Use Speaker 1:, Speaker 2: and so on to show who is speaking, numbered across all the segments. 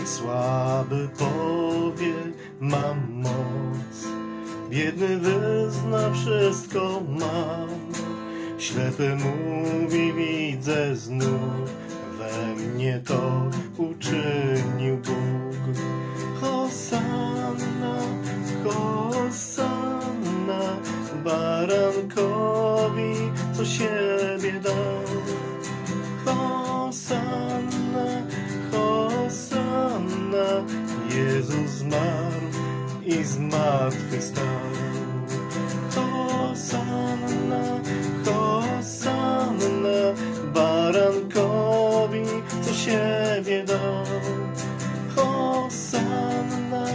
Speaker 1: Niech słaby powie, mam moc. Biedny wyzna, wszystko mam. Ślepy mówi, widzę znów. We mnie to uczynił Bóg. Hosanna, Hosanna, barankowi, co siebie dał. Hosanna, i zmartwychwstał. Hosanna, Hosanna, barankowi, co siebie dał. Hosanna,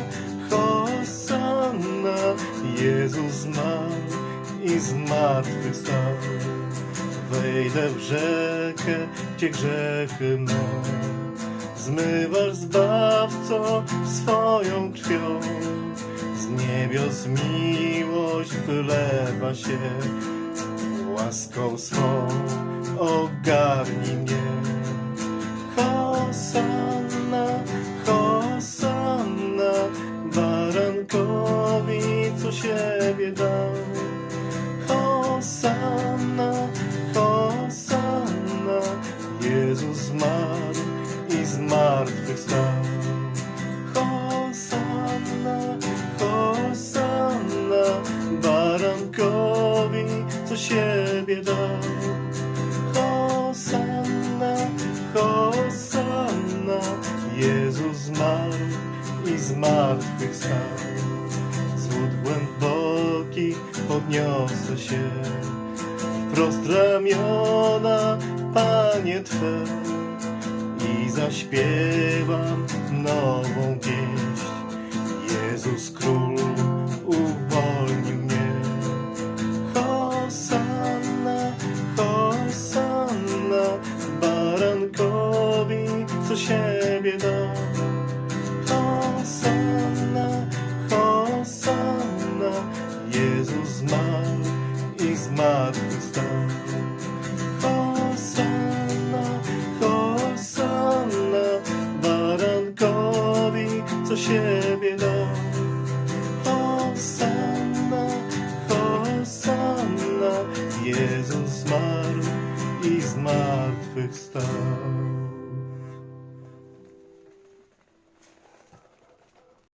Speaker 1: Hosanna, Jezus zmarł i zmartwychwstał. Wejdę w rzekę, gdzie grzechy mą Zmywasz zbawco swoją krwią Z niebios miłość wylewa się. Łaską swą ogarnij mnie. Hosanna, Hosanna Barankowi, co siebie dał Hosanna, Hosanna, Jezus zmarł i zmartwychwstał. Hosanna, siebie dał. Hosanna, Hosanna, Jezus zmarł i zmartwychwstał. Z wód głębokich podniosę się wprost ramiona, Panie Twe i zaśpiewam nową pieśń. Jezus Król zmarł i zmartwychwstał. Hosanna, Hosanna, barankowi, co siebie dał. Hosanna, Hosanna, Jezus zmarł i zmartwychwstał.